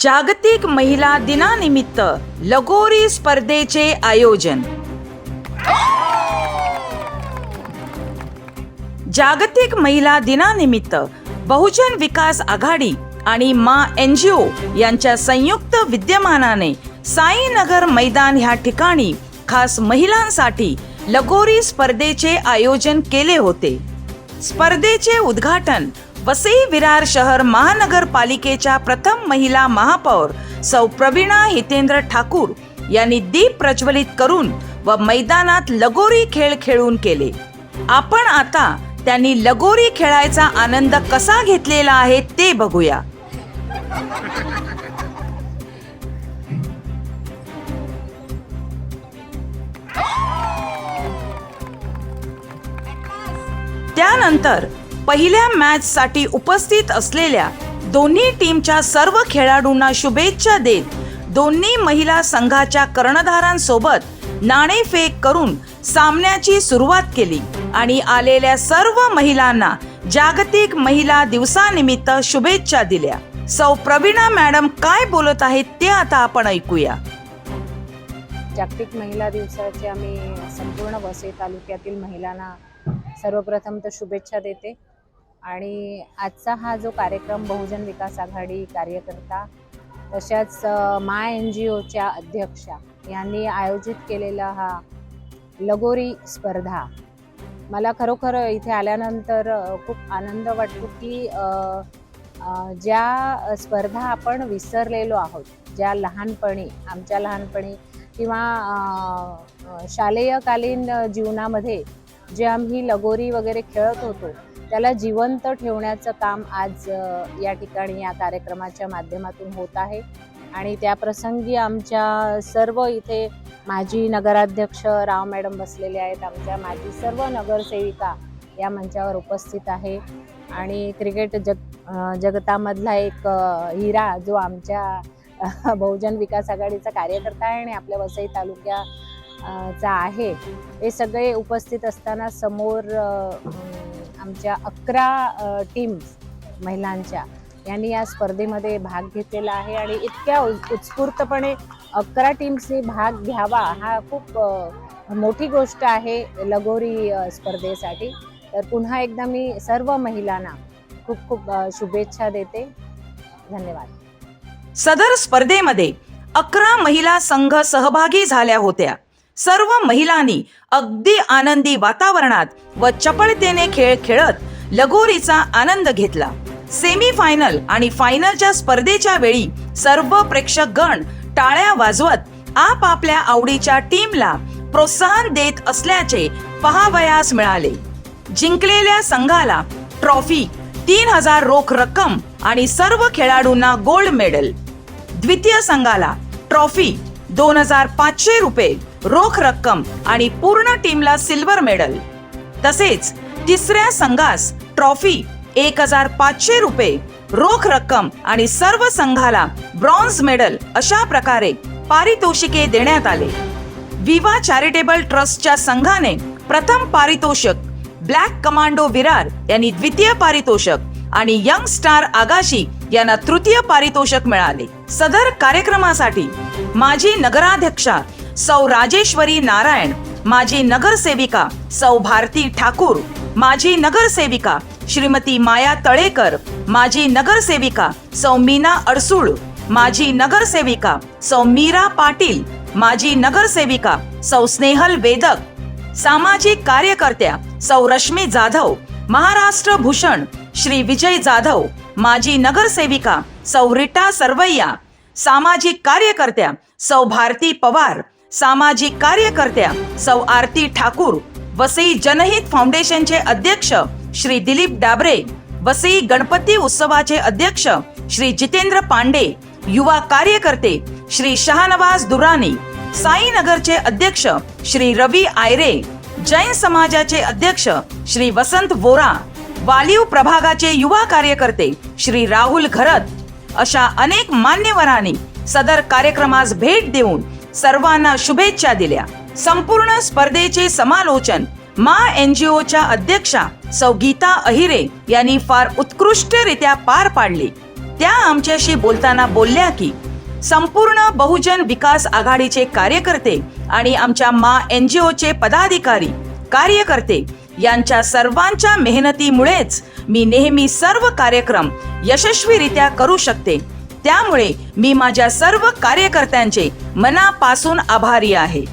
जागतिक महिला दिनानिमित्त लगोरी स्पर्धेचे आयोजन. जागतिक महिला दिनानिमित्त बहुजन विकास आघाडी आणि मा एन जी ओ यांच्या संयुक्त विद्यमानाने साईनगर मैदान ह्या ठिकाणी खास महिलांसाठी लगोरी स्पर्धेचे आयोजन केले होते. स्पर्धेचे उद्घाटन वसई विरार शहर महानगरपालिकेच्या प्रथम महिला महापौर सौ प्रवीणा हितेंद्र ठाकूर यांनी दीप प्रज्वलित करून व मैदानात लगोरी खेळ खेळून केले. आपण आता त्यांनी लगोरी खेळायचा आनंद कसा घेतलेला आहे ते बघूया. त्यानंतर पहिल्या मॅच साठी उपस्थित असलेल्या दोन्ही टीमच्या सर्व खेळाडूंना शुभेच्छा देत दोन्ही महिला संघाच्या कर्णधारांसोबत नाणेफेक करून सामन्याची सुरुवात केली आणि आलेल्या सर्व महिलांना जागतिक महिला दिवसानिमित्त शुभेच्छा दिल्या. सौ प्रवीणा मॅडम काय बोलत आहेत ते आता आपण ऐकूया. जागतिक महिला दिवसाचे आम्ही संपूर्ण वसई तालुक्यातील महिलांना सर्वप्रथम तर शुभेच्छा देते. आणि आजचा हा जो कार्यक्रम बहुजन विकास आघाडी कार्यकर्ता तशाच माय मा एन जी ओच्या अध्यक्षा यांनी आयोजित केलेला हा लगोरी स्पर्धा मला खरोखर इथे आल्यानंतर खूप आनंद वाटतो की ज्या स्पर्धा आपण विसरलेलो आहोत ज्या लहानपणी आमच्या लहानपणी किंवा शालेयकालीन जीवनामध्ये जे आम्ही लगोरी वगैरे खेळत होतो त्याला जिवंत ठेवण्याचं काम आज या ठिकाणी या कार्यक्रमाच्या माध्यमातून होत आहे. आणि त्या प्रसंगी आमच्या सर्व इथे माजी नगराध्यक्ष राव मॅडम बसलेले आहेत. आमच्या माजी सर्व नगरसेविका या मंचावर उपस्थित आहे. आणि क्रिकेट जग जगतामधला एक हिरा जो आमच्या बहुजन विकास आघाडीचा कार्यकर्ता आहे आणि आपल्या वसई तालुक्या चा आहे. हे सगळे उपस्थित असताना समोर आमच्या अकरा टीम्स महिलांच्या यांनी या स्पर्धेमध्ये भाग घेतलेला आहे आणि इतक्या उत्स्फूर्तपणे अकरा टीम्सनी भाग घ्यावा हा खूप मोठी गोष्ट आहे लगोरी स्पर्धेसाठी. तर पुन्हा एकदा मी सर्व महिलांना खूप खूप शुभेच्छा देते. धन्यवाद. सदर स्पर्धेमध्ये अकरा महिला संघ सहभागी झाल्या होत्या. सर्व महिलांनी अगदी आनंदी वातावरणात व चपळतेने खेळ खेळत लगोरीचा आनंद घेतला. सेमी फायनल आणि फायनलच्या स्पर्धेच्या वेळी सर्व प्रेक्षक गण टाळ्या वाजवत आपापल्या आवडीच्या टीमला प्रोत्साहन देत असल्याचे पहावयास मिळाले. जिंकलेल्या संघाला ट्रॉफी तीन हजार रोख रक्कम आणि सर्व खेळाडूंना गोल्ड मेडल. द्वितीय संघाला ट्रॉफी दोन हजार पाचशे रुपये. रोख रक्कम आणि पूर्ण टीमला सिल्वर मेडल तसेच तिसऱ्या संघास ट्रॉफी एक हजार पाचशे रुपये रोख रक्कम आणि सर्व संघाला ब्रॉन्झ मेडल अशा प्रकारे पारितोषिके देण्यात आले. विवा चॅरिटेबल ट्रस्टच्या संघाने प्रथम पारितोषक ब्लॅक कमांडो विरार यांनी द्वितीय पारितोषक आणि यंग स्टार आगाशी यांना तृतीय पारितोषक मिळाले. सदर कार्यक्रमासाठी माजी नगराध्यक्षा सौ राजेश्वरी नारायण माजी नगरसेविका सौ भारती ठाकूर माजी नगरसेविका श्रीमती माया तळेकर माजी नगरसेविका सौ मीना अडसूळ माजी नगरसेविका सौ मीरा पाटील माजी नगरसेविका सौ स्नेहल वेदक सामाजिक कार्यकर्त्या सौ रश्मी जाधव महाराष्ट्र भूषण श्री विजय जाधव माजी नगरसेविका सौ रिटा सरवैया सामाजिक कार्यकर्त्या सौ भारती पवार सामाजिक कार्यकर्त्या सौ आरती ठाकूर वसई जनहित फाउंडेशनचे अध्यक्ष श्री दिलीप डाबरे वसई गणपती उत्सवाचे अध्यक्ष श्री जितेंद्र पांडे युवा कार्यकर्ते श्री शहानवाज दुरानी साईनगरचे अध्यक्ष श्री रवी आयरे जैन समाजाचे अध्यक्ष श्री वसंत वोरा वालीव प्रभागाचे युवा कार्यकर्ते श्री राहुल घरत अशा अनेक मान्यवरांनी सदर कार्यक्रमास भेट देऊन सर्वांना शुभेच्छा दिल्या. संपूर्ण स्पर्धेचे समालोचन मा एनजीओच्या अध्यक्षा सौ गीता अहिरे यांनी फार उत्कृष्टरित्या पार पाडले. त्या आमच्याशी बोलताना बोलल्या की संपूर्ण बहुजन विकास आघाडीचे कार्यकर्ते आणि आमच्या मा एन जी ओचे पदाधिकारी कार्यकर्ते यांच्या सर्वांच्या मेहनतीमुळेच मी नेहमी सर्व कार्यक्रम यशस्वीरित्या करू शकते. त्यामुळे मी माझ्या सर्व कार्यकर्त्यांचे मनापासून आभारी आहे.